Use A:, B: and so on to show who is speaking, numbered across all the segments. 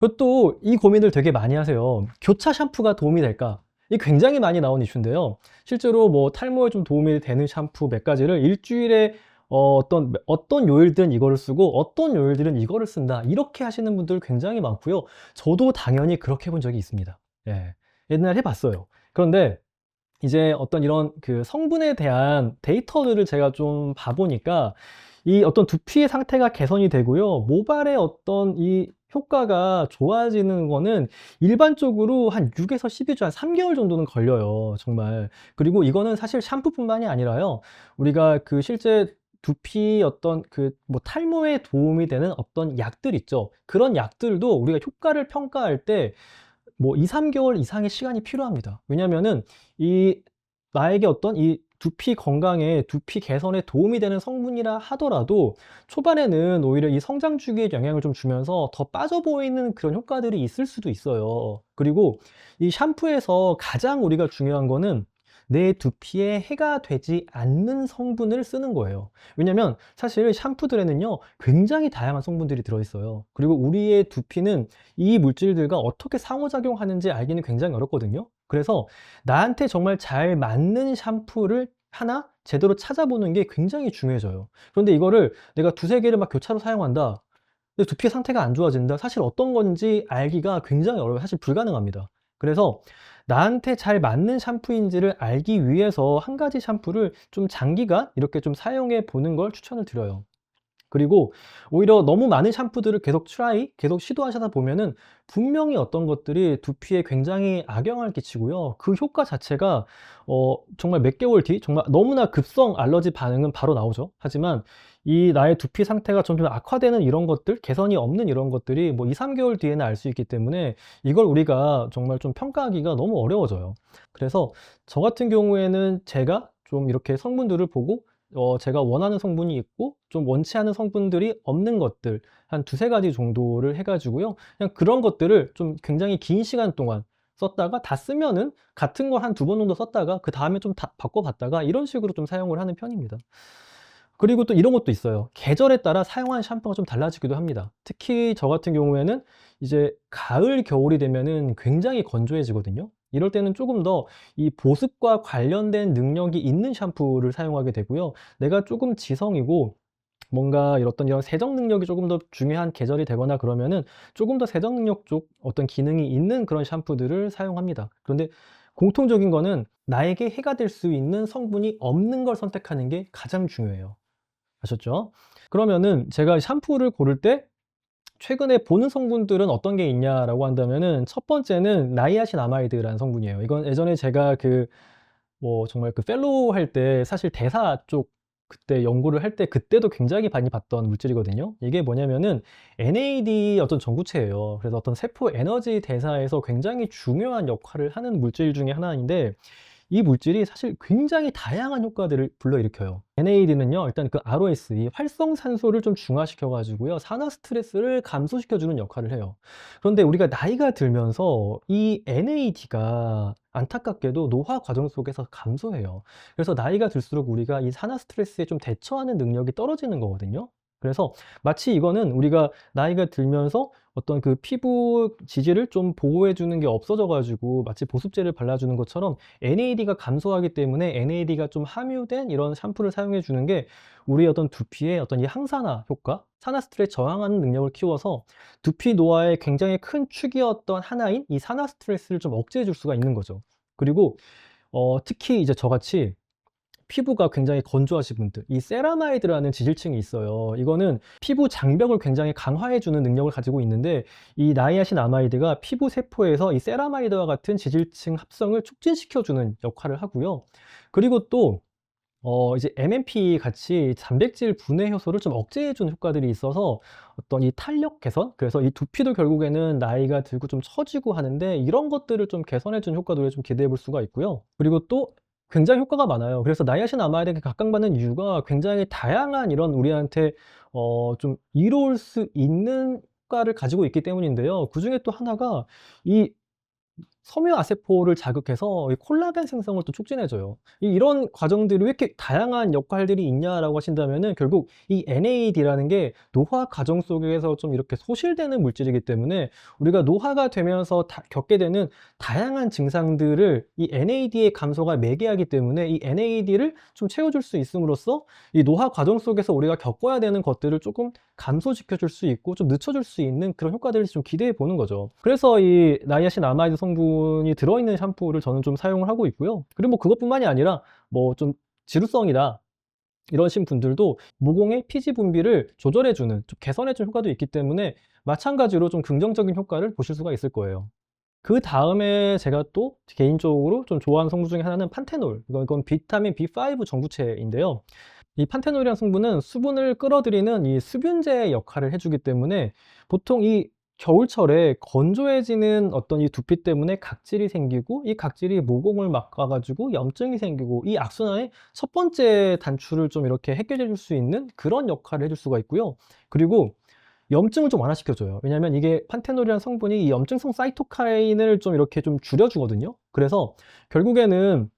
A: 그것도 이 고민을 되게 많이 하세요. 교차 샴푸가 도움이 될까? 이 굉장히 많이 나온 이슈인데요. 실제로 뭐 탈모에 좀 도움이 되는 샴푸 몇 가지를 일주일에 어, 어떤 어떤 요일들은 이거를 쓰고 어떤 요일들은 이거를 쓴다. 이렇게 하시는 분들 굉장히 많고요. 저도 당연히 그렇게 해본 적이 있습니다. 예. 옛날에 해봤어요. 그런데 이제 어떤 이런 그 성분에 대한 데이터들을 제가 좀 봐보니까 이 어떤 두피의 상태가 개선이 되고요. 모발의 어떤 이 효과가 좋아지는 거는 일반적으로 한 6에서 12주, 한 3개월 정도는 걸려요. 정말. 그리고 이거는 사실 샴푸뿐만이 아니라요. 우리가 그 실제 두피 어떤 그 뭐 탈모에 도움이 되는 어떤 약들 있죠. 그런 약들도 우리가 효과를 평가할 때 뭐 2, 3개월 이상의 시간이 필요합니다. 왜냐면은 이 나에게 어떤 이 두피 건강에 두피 개선에 도움이 되는 성분이라 하더라도 초반에는 오히려 이 성장 주기에 영향을 좀 주면서 더 빠져 보이는 그런 효과들이 있을 수도 있어요. 그리고 이 샴푸에서 가장 우리가 중요한 거는 내 두피에 해가 되지 않는 성분을 쓰는 거예요. 왜냐면 사실 샴푸들에는요, 굉장히 다양한 성분들이 들어있어요. 그리고 우리의 두피는 이 물질들과 어떻게 상호작용하는지 알기는 굉장히 어렵거든요. 그래서 나한테 정말 잘 맞는 샴푸를 하나 제대로 찾아보는 게 굉장히 중요해져요. 그런데 이거를 내가 두세 개를 막 교차로 사용한다. 근데 두피 상태가 안 좋아진다. 사실 어떤 건지 알기가 굉장히 어려워요. 사실 불가능합니다. 그래서 나한테 잘 맞는 샴푸인지를 알기 위해서 한 가지 샴푸를 좀 장기간 이렇게 좀 사용해 보는 걸 추천을 드려요. 그리고 오히려 너무 많은 샴푸들을 계속 트라이, 계속 시도하시다 보면은 분명히 어떤 것들이 두피에 굉장히 악영향을 끼치고요. 그 효과 자체가 어, 정말 몇 개월 뒤, 정말 너무나 급성 알러지 반응은 바로 나오죠. 하지만 이 나의 두피 상태가 점점 악화되는 이런 것들, 개선이 없는 이런 것들이 뭐 2, 3개월 뒤에는 알 수 있기 때문에 이걸 우리가 정말 좀 평가하기가 너무 어려워져요. 그래서 저 같은 경우에는 제가 좀 이렇게 성분들을 보고 어, 제가 원하는 성분이 있고 좀 원치 않은 성분들이 없는 것들 한 두세 가지 정도를 해가지고요. 그냥 그런 것들을 좀 굉장히 긴 시간 동안 썼다가 다 쓰면은 같은 거한두 번 정도 썼다가 그 다음에 좀 다 바꿔봤다가 이런 식으로 좀 사용을 하는 편입니다. 그리고 또 이런 것도 있어요. 계절에 따라 사용하는 샴푸가 좀 달라지기도 합니다. 특히 저 같은 경우에는 이제 가을, 겨울이 되면은 굉장히 건조해지거든요. 이럴 때는 조금 더 이 보습과 관련된 능력이 있는 샴푸를 사용하게 되고요. 내가 조금 지성이고 뭔가 어떤 이런 세정 능력이 조금 더 중요한 계절이 되거나 그러면은 조금 더 세정 능력 쪽 어떤 기능이 있는 그런 샴푸들을 사용합니다. 그런데 공통적인 거는 나에게 해가 될 수 있는 성분이 없는 걸 선택하는 게 가장 중요해요. 아셨죠? 그러면은 제가 샴푸를 고를 때 최근에 보는 성분들은 어떤 게 있냐라고 한다면은 첫 번째는 나이아신 아마이드라는 성분이에요. 이건 예전에 제가 그 뭐 정말 그 펠로우 할 때 사실 대사 쪽 그때 연구를 할 때 그때도 굉장히 많이 봤던 물질이거든요. 이게 뭐냐면은 NAD 어떤 전구체예요. 그래서 어떤 세포 에너지 대사에서 굉장히 중요한 역할을 하는 물질 중에 하나인데 이 물질이 사실 굉장히 다양한 효과들을 불러일으켜요. NAD는요, 일단 그 ROS, 이 활성산소를 좀 중화시켜가지고요, 산화 스트레스를 감소시켜주는 역할을 해요. 그런데 우리가 나이가 들면서 이 NAD가 안타깝게도 노화 과정 속에서 감소해요. 그래서 나이가 들수록 우리가 이 산화 스트레스에 좀 대처하는 능력이 떨어지는 거거든요. 그래서 마치 이거는 우리가 나이가 들면서 어떤 그 피부 지지를 좀 보호해 주는 게 없어져 가지고 마치 보습제를 발라 주는 것처럼 NAD가 감소하기 때문에 NAD가 좀 함유된 이런 샴푸를 사용해 주는 게 우리 어떤 두피의 어떤 이 항산화 효과, 산화 스트레스 저항하는 능력을 키워서 두피 노화의 굉장히 큰 축이었던 하나인 이 산화 스트레스를 좀 억제해 줄 수가 있는 거죠. 그리고 어 특히 이제 저같이 피부가 굉장히 건조하신 분들. 이 세라마이드라는 지질층이 있어요. 이거는 피부 장벽을 굉장히 강화해 주는 능력을 가지고 있는데 이 나이아신 아마이드가 피부 세포에서 이 세라마이드와 같은 지질층 합성을 촉진시켜 주는 역할을 하고요. 그리고 또 어, 이제 MMP 같이 단백질 분해 효소를 좀 억제해 주는 효과들이 있어서 어떤 이 탄력 개선? 그래서 이 두피도 결국에는 나이가 들고 좀 처지고 하는데 이런 것들을 좀 개선해 주는 효과들을 좀 기대해 볼 수가 있고요. 그리고 또 굉장히 효과가 많아요. 그래서 나이아신 아마이드에게 각광받는 이유가 굉장히 다양한 이런 우리한테 어 좀 이로울 수 있는 효과를 가지고 있기 때문인데요. 그 중에 또 하나가 이 섬유아세포를 자극해서 이 콜라겐 생성을 또 촉진해 줘요. 이 이런 과정들이 왜 이렇게 다양한 역할들이 있냐라고 하신다면은 결국 이 NAD라는 게 노화 과정 속에서 좀 이렇게 소실되는 물질이기 때문에 우리가 노화가 되면서 다 겪게 되는 다양한 증상들을 이 NAD의 감소가 매개하기 때문에 이 NAD를 좀 채워줄 수 있음으로써 이 노화 과정 속에서 우리가 겪어야 되는 것들을 조금 감소시켜 줄 수 있고 좀 늦춰줄 수 있는 그런 효과들을 좀 기대해 보는 거죠. 그래서 이 나이아신 아마이드 성분 이 들어있는 샴푸를 저는 좀 사용을 하고 있고요. 그리고 뭐 그것뿐만이 아니라 뭐 좀 지루성이다 이러신 분들도 모공의 피지 분비를 조절해주는, 좀 개선해주는 효과도 있기 때문에 마찬가지로 좀 긍정적인 효과를 보실 수가 있을 거예요. 그 다음에 제가 또 개인적으로 좀 좋아하는 성분 중에 하나는 판테놀. 이건, 이건 비타민 B5 정부체인데요. 이 판테놀이라는 성분은 수분을 끌어들이는 이 수분제 역할을 해주기 때문에 보통 이 겨울철에 건조해지는 어떤 이 두피 때문에 각질이 생기고 이 각질이 모공을 막아가지고 염증이 생기고 이 악순환의 첫 번째 단추를 좀 이렇게 해결해 줄 수 있는 그런 역할을 해줄 수가 있고요. 그리고 염증을 좀 완화시켜줘요. 왜냐하면 이게 판테놀이라는 성분이 이 염증성 사이토카인을 좀 이렇게 좀 줄여주거든요. 그래서 결국에는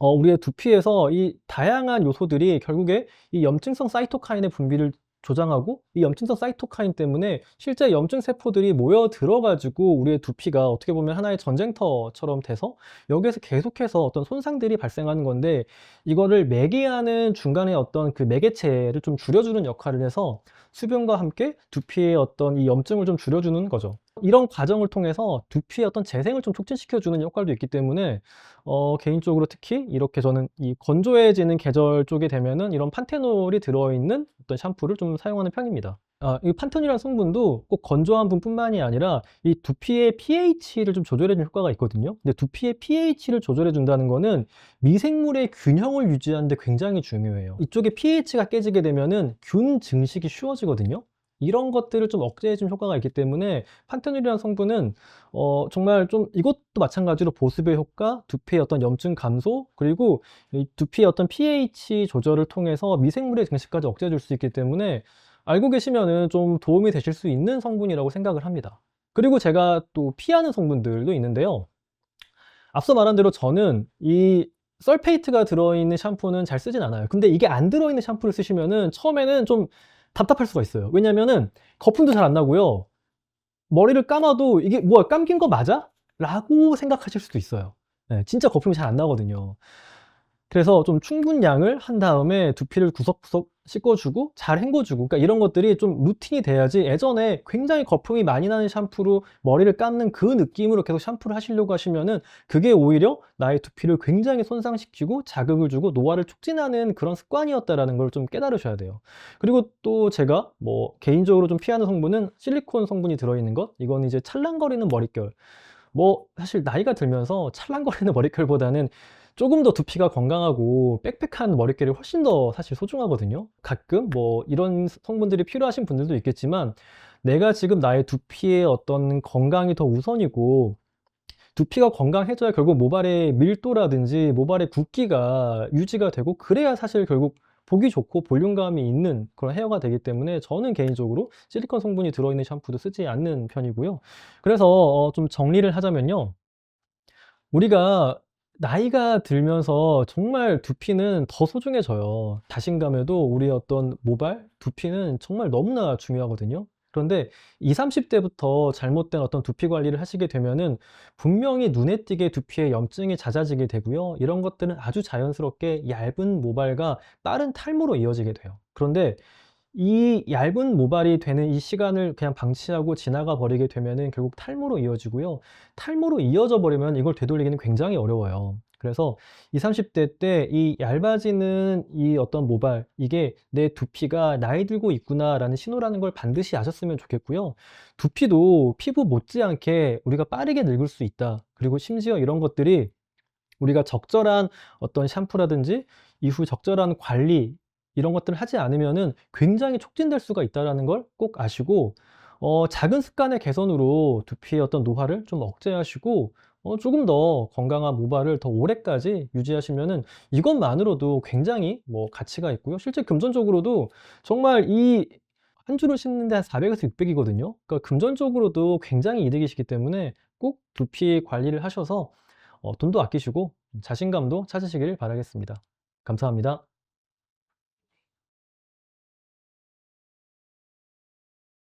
A: 어, 우리의 두피에서 이 다양한 요소들이 결국에 이 염증성 사이토카인의 분비를 조장하고 이 염증성 사이토카인 때문에 실제 염증 세포들이 모여 들어가지고 우리의 두피가 어떻게 보면 하나의 전쟁터처럼 돼서 여기에서 계속해서 어떤 손상들이 발생하는 건데 이거를 매개하는 중간에 어떤 그 매개체를 좀 줄여주는 역할을 해서 수분과 함께 두피의 어떤 이 염증을 좀 줄여주는 거죠. 이런 과정을 통해서 두피의 어떤 재생을 좀 촉진시켜주는 역할도 있기 때문에 어, 개인적으로 특히 이렇게 저는 이 건조해지는 계절 쪽에 되면은 이런 판테놀이 들어있는 어떤 샴푸를 좀 사용하는 편입니다. 아, 이 판테놀이라는 성분도 꼭 건조한 분뿐만이 아니라 이 두피의 pH를 좀 조절해주는 효과가 있거든요. 근데 두피의 pH를 조절해준다는 거는 미생물의 균형을 유지하는 데 굉장히 중요해요. 이쪽에 pH가 깨지게 되면은 균 증식이 쉬워지거든요. 이런 것들을 좀 억제해 준 효과가 있기 때문에 판테놀이라는 성분은 어 정말 좀 이것도 마찬가지로 보습의 효과, 두피의 어떤 염증 감소, 그리고 이 두피의 어떤 pH 조절을 통해서 미생물의 증식까지 억제해 줄 수 있기 때문에 알고 계시면은 좀 도움이 되실 수 있는 성분이라고 생각을 합니다. 그리고 제가 또 피하는 성분들도 있는데요. 앞서 말한 대로 저는 이 설페이트가 들어있는 샴푸는 잘 쓰진 않아요. 근데 이게 안 들어있는 샴푸를 쓰시면은 처음에는 좀 답답할 수가 있어요. 왜냐면은 거품도 잘 안 나고요. 머리를 감아도 이게 뭐야 감긴 거 맞아? 라고 생각하실 수도 있어요. 네, 진짜 거품이 잘 안 나거든요. 그래서 좀 충분량을 한 다음에 두피를 구석구석 씻어주고 잘 헹궈주고 그러니까 이런 것들이 좀 루틴이 돼야지 예전에 굉장히 거품이 많이 나는 샴푸로 머리를 감는 그 느낌으로 계속 샴푸를 하시려고 하시면은 그게 오히려 나의 두피를 굉장히 손상시키고 자극을 주고 노화를 촉진하는 그런 습관이었다라는 걸 좀 깨달으셔야 돼요. 그리고 또 제가 뭐 개인적으로 좀 피하는 성분은 실리콘 성분이 들어있는 것 이건 이제 찰랑거리는 머릿결 뭐 사실 나이가 들면서 찰랑거리는 머릿결보다는 조금 더 두피가 건강하고 빽빽한 머릿결이 훨씬 더 사실 소중하거든요. 가끔 뭐 이런 성분들이 필요하신 분들도 있겠지만 내가 지금 나의 두피의 어떤 건강이 더 우선이고 두피가 건강해져야 결국 모발의 밀도라든지 모발의 굵기가 유지가 되고 그래야 사실 결국 보기 좋고 볼륨감이 있는 그런 헤어가 되기 때문에 저는 개인적으로 실리콘 성분이 들어있는 샴푸도 쓰지 않는 편이고요. 그래서 어좀 정리를 하자면요. 우리가 나이가 들면서 정말 두피는 더 소중해져요. 자신감에도 우리 어떤 모발, 두피는 정말 너무나 중요하거든요. 그런데 20, 30 대부터 잘못된 어떤 두피 관리를 하시게 되면은 분명히 눈에 띄게 두피에 염증이 잦아지게 되고요. 이런 것들은 아주 자연스럽게 얇은 모발과 빠른 탈모로 이어지게 돼요. 그런데 이 얇은 모발이 되는 이 시간을 그냥 방치하고 지나가 버리게 되면은 결국 탈모로 이어지고요. 탈모로 이어져 버리면 이걸 되돌리기는 굉장히 어려워요. 그래서 20, 30대 때 이 얇아지는 이 어떤 모발, 이게 '내 두피가 나이 들고 있구나.'라는 신호라는 걸 반드시 아셨으면 좋겠고요. 두피도 피부 못지않게 우리가 빠르게 늙을 수 있다. 그리고 심지어 이런 것들이 우리가 적절한 어떤 샴푸라든지 이후 적절한 관리 이런 것들을 하지 않으면은 굉장히 촉진될 수가 있다라는 걸 꼭 아시고 어 작은 습관의 개선으로 두피의 어떤 노화를 좀 억제하시고 어 조금 더 건강한 모발을 더 오래까지 유지하시면은 이것만으로도 굉장히 뭐 가치가 있고요. 실제 금전적으로도 정말 이 한 주를 심는데 한 400에서 600 이거든요. 그러니까 금전적으로도 굉장히 이득이시기 때문에 꼭 두피 관리를 하셔서 어, 돈도 아끼시고 자신감도 찾으시길 바라겠습니다. 감사합니다.